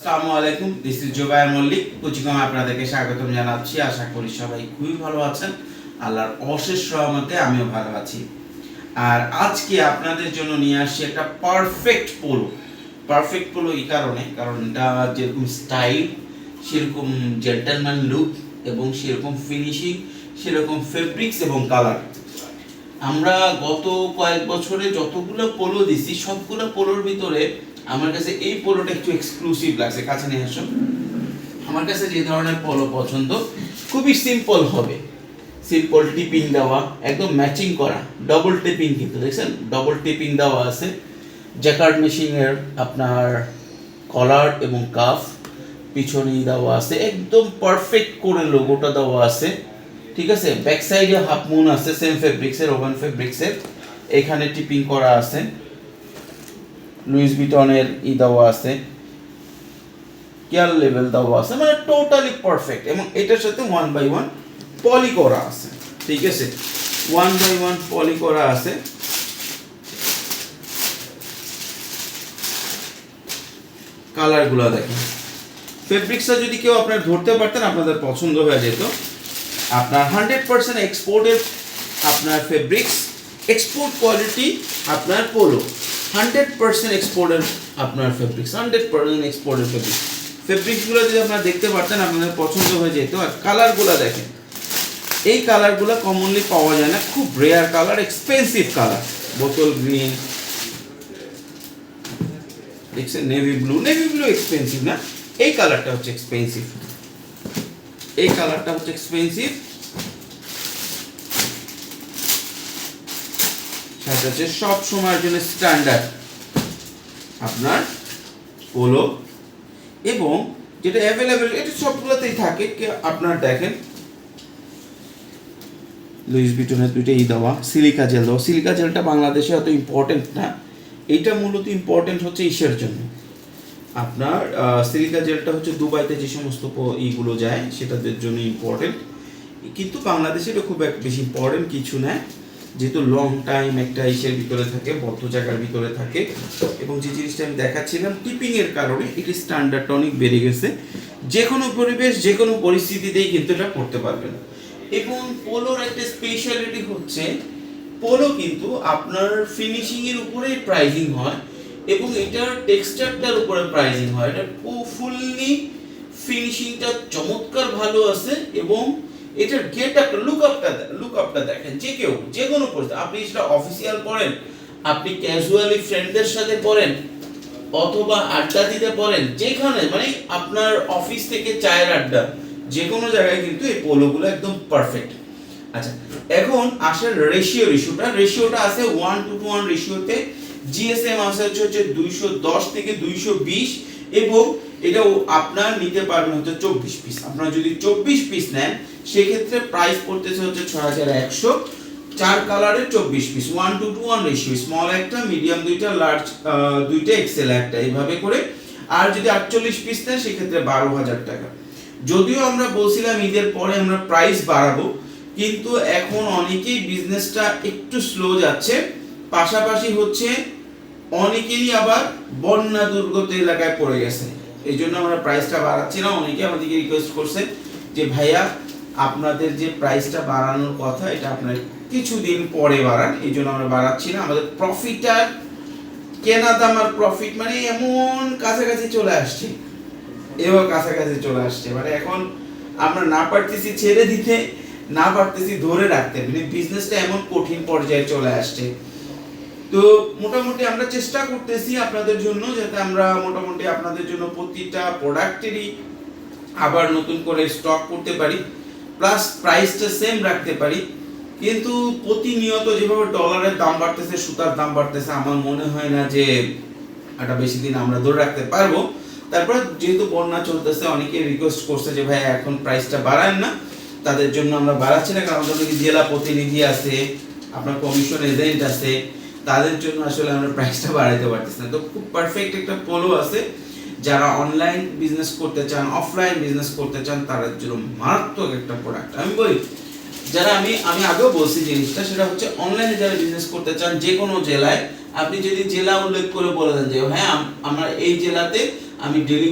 আসসালামু আলাইকুম this is Zobayer Mallik কুচিকম আপনাদেরকে স্বাগতম জানাচ্ছি। আশা করি সবাই খুবই ভালো আছেন। আল্লাহর অশেষ রহমতে আমিও ভালো আছি। আর আজকে আপনাদের জন্য নিয়ে আসছি একটা পারফেক্ট পোলো পারফেক্ট পোলো এই কারণে, কারণ এটা যেরকম স্টাইল সেরকম জেন্টেলম্যান লুক এবং সেরকম ফিনিশিং সেরকম ফেব্রিক্স এবং কালার আমরা গত কয়েক বছরে যতগুলো পোলো দিছি, সবগুলো পোলোর ভিতরে আমার কাছে এই পোলোটা একটু এক্সক্লুসিভ লাগছে, কাছে নিয়ে আসো। আমার কাছে যে ধরনের পোলো পছন্দ, খুবই সিম্পল হবে। সিম্পল টিপিং দেওয়া, একদম ম্যাচিং করা ডবল টিপিং কিন্তু, দেখছেন? ডবল টিপিং দেওয়া আছে। জ্যাকার্ড মেশিনের আপনার কলার এবং কাফ পিছনেই দেওয়া আছে। একদম পারফেক্ট করে লোগোটা দেওয়া আছে। ঠিক আছে? ব্যাক সাইডে হাফ মুন আছে সেম ফেব্রিক্সের ওভেন ফেব্রিক্সের এখানে টিপিং করা আছে। লুইস বিটনের ই দেওয়া আছে। কেয়ার লেভেল দেওয়া আছে মানে টোটালি পারফেক্ট এবং এটার সাথে ওয়ান বাই ওয়ান পলি করা আছে। ঠিক আছে? ওয়ান বাই ওয়ান পলি করা আছে। কালারগুলো দেখেন। ফেব্রিক্সটা যদি কেউ আপনার ধরতে পারতেন, আপনাদের পছন্দ হয়ে যেত। আপনার হান্ড্রেড পার্সেন্ট এক্সপোর্টের আপনার ফেব্রিক্স এক্সপোর্ট কোয়ালিটি আপনার পোলো হান্ড্রেড পার্সেন্ট এক্সপোর্টের আপনার ফেব্রিক্স হান্ড্রেড পার্সেন্ট এক্সপোর্টের ফেব্রিক্স ফেব্রিক্সগুলো যদি আপনারা দেখতে পারতেন, আপনাদের পছন্দ হয়ে যেত। আর কালারগুলো দেখেন। এই কালারগুলো কমনলি পাওয়া যায় না। খুব রেয়ার কালার এক্সপেন্সিভ কালার বোতল গ্রিন দেখছেন? Navy blue navy blue expensive না। এই কালারটা হচ্ছে এক্সপেন্সিভ এই কালারটা হচ্ছে এক্সপেন্সিভ সেটা হচ্ছে সব সময়ের জন্য স্ট্যান্ডার্ড আপনার পোলো এবং যেটা অ্যাভেলেবেল এটা সবগুলোতেই থাকে। কে আপনার দেখেন, লুইস বিটনের দুইটাই দেওয়া, সিলিকা জেল দেওয়া। সিলিকা জেলটা বাংলাদেশে অত ইম্পর্টেন্ট না। এইটা মূলত ইম্পর্টেন্ট হচ্ছে ইসের জন্য। আপনার সিলিকা জেলটা হচ্ছে দুবাইতে যে সমস্ত ইগুলো যায়, সেটাদের জন্য ইম্পর্টেন্ট কিন্তু বাংলাদেশে এটা খুব এক বেশি ইম্পর্টেন্ট কিছু না। যেহেতু লং টাইম একটা ইসের ভিতরে থাকে, বদ্ধ জায়গার ভিতরে থাকে, এবং যে জিনিসটা আমি দেখাচ্ছিলাম টিপিংয়ের কারণে এটি স্ট্যান্ডার্ডটা অনেক বেড়ে গেছে। যে কোনো পরিবেশ যে কোনো পরিস্থিতিতেই কিন্তু এটা করতে পারবে না। এবং পোলোর একটা স্পেশালিটি হচ্ছে পোলো কিন্তু আপনার ফিনিশিংয়ের উপরে প্রাইজিং হয়, এবং এটার টেক্সচারটার উপরে প্রাইজিং হয়। এটা ফুললি ফিনিশিংটা চমৎকার ভালো আছে, এবং এটার গেট আপটা লুক আপটা লুক আপটা দেখেন, যে কেউ, যে কোনো পরিস্থিতি আপনি সেটা অফিসিয়াল পড়েন, আপনি ক্যাজুয়ালি ফ্রেন্ডদের সাথে পড়েন, অথবা আড্ডা দিতে পারেন যেখানে মানে আপনার অফিস থেকে চায়ের আড্ডা, যে কোনো জায়গায় কিন্তু এই পোলোগুলো একদম পারফেক্ট আচ্ছা এখন আসে রেশিও রেশিওটা রেশিওটা আছে ওয়ান টু টু ওয়ান রেশিওতে জিএসএম আছে হচ্ছে দুইশো দশ থেকে দুইশো বিশ এবং এটাও আপনার নিতে পারবেন হচ্ছে চব্বিশ পিস আপনারা যদি চব্বিশ পিস নেন, সেক্ষেত্রে প্রাইস পড়তেছে হচ্ছে ছয় হাজার একশো। চার কালারের চব্বিশ piece one two two one ratio small একটা মিডিয়াম দুইটা লার্জ দুইটা এক্সেল একটা, এইভাবে করে। আর যদি আটচল্লিশ পিস নেন, সেক্ষেত্রে বারো হাজার টাকা। যদিও আমরা বলছিলাম ঈদের পরে আমরা প্রাইস বাড়াবো, কিন্তু এখন অনেকেই বিজনেসটা একটু স্লো যাচ্ছে। পাশাপাশি হচ্ছে অনেকেরই আবার বন্যা দুর্গত এলাকায় পড়ে গেছে। এই জন্য আমরা প্রাইসটা বাড়াচ্ছি না অনেকে আমাদেরকে রিকোয়েস্ট করছে যে, ভাইয়া, আপনাদের যে প্রাইসটা বাড়ানোর কথা, এটা আপনার কিছুদিন পরে বাড়ান। এই জন্য আমরা বাড়াচ্ছি না। আমাদের প্রফিটটা কেনা দাম আর প্রফিট মানে এমন কাছাকাছি চলে আসছে। এবার কাছাকাছি চলে আসছে। মানে এখন আমরা না পারতেছি ছেড়ে দিতে, না পারতেছি ধরে রাখতে। মানে বিজনেসটা এমন কঠিন পর্যায়ে চলে আসছে। তো মোটামুটি আমরা চেষ্টা করতেছি আপনাদের জন্য যাতে আমরা মোটামুটি আপনাদের জন্য প্রতিটা প্রোডাক্টেরই আবার নতুন করে স্টক করতে পারি প্লাস প্রাইসটা সেম রাখতে পারি। কিন্তু প্রতিনিয়ত যেভাবে ডলারের দাম বাড়তেছে, সুতার দাম বাড়তেছে, আমার মনে হয় না যে এটা বেশি দিন আমরা ধরে রাখতে পারব। তারপর যেহেতু বন্যা চলতেছে, অনেকে রিকোয়েস্ট করছে যে, ভাই, এখন প্রাইসটা বাড়ান না। তাদের জন্য আমরা বাড়াচ্ছি না, কারণ জেলা প্রতিনিধি আছে, আপনার কমিশন এজেন্ট আছে। তাদের জন্য আসলে আমরা প্রাইসটা বাড়াইতে পারতেছি না। তো খুব পারফেক্ট একটা পোলো আছে। যারা অনলাইন বিজনেস করতে চান অফলাইন বিজনেস করতে চান, তাদের জন্য মারাত্মক একটা প্রোডাক্ট আমি বলি, যারা আমি আমি আগেও বলছি জিনিসটা, সেটা হচ্ছে অনলাইনে যারা বিজনেস করতে চান যে কোনো জেলায়, আপনি যদি জেলা উল্লেখ করে বলে দেন যে হ্যাঁ আম- আমার এই জেলাতে আমি ডেলিভারি